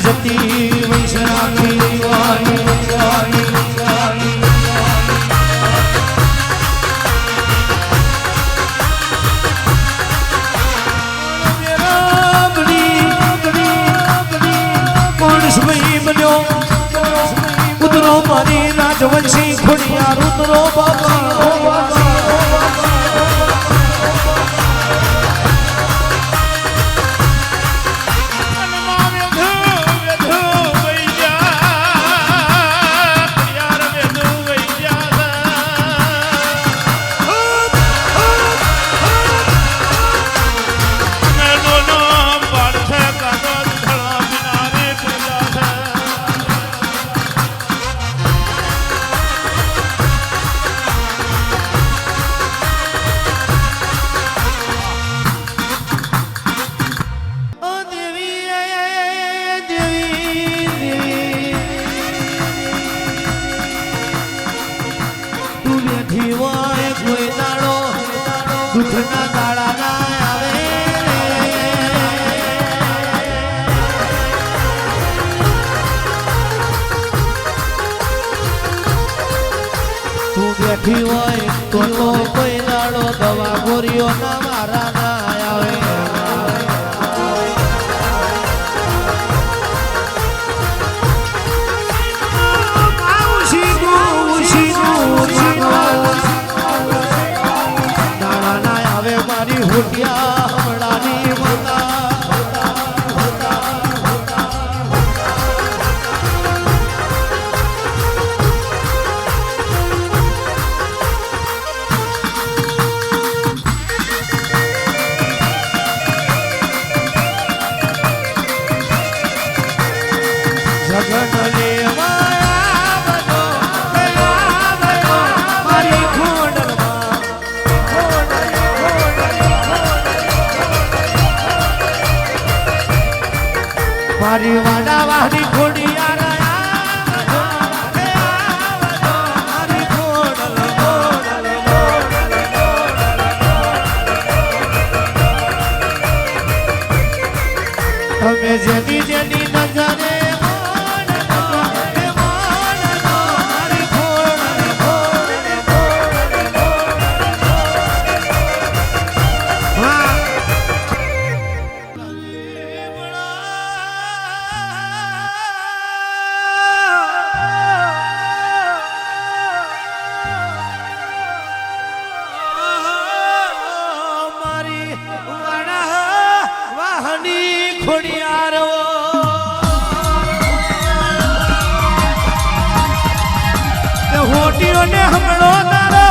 સતી વૈષ્ણવી વાણી વાણી વાણી ઉતરો મારી રાજવંશી ખોડિયાર ઉતરો બાબા બેઠી હોય તો તો કોઈ દાડો દવા ગોરીઓ ના મારા ના આવે. મારી મારી વાડા વાડી તમે જેની જેની નજરે ખોડિયારો. હોટીઓને હમણો તારો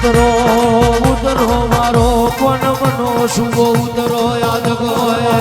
ઉતરો ઉતરો મારો કોણ મનો શુભો ઉતરો યાદ ગોય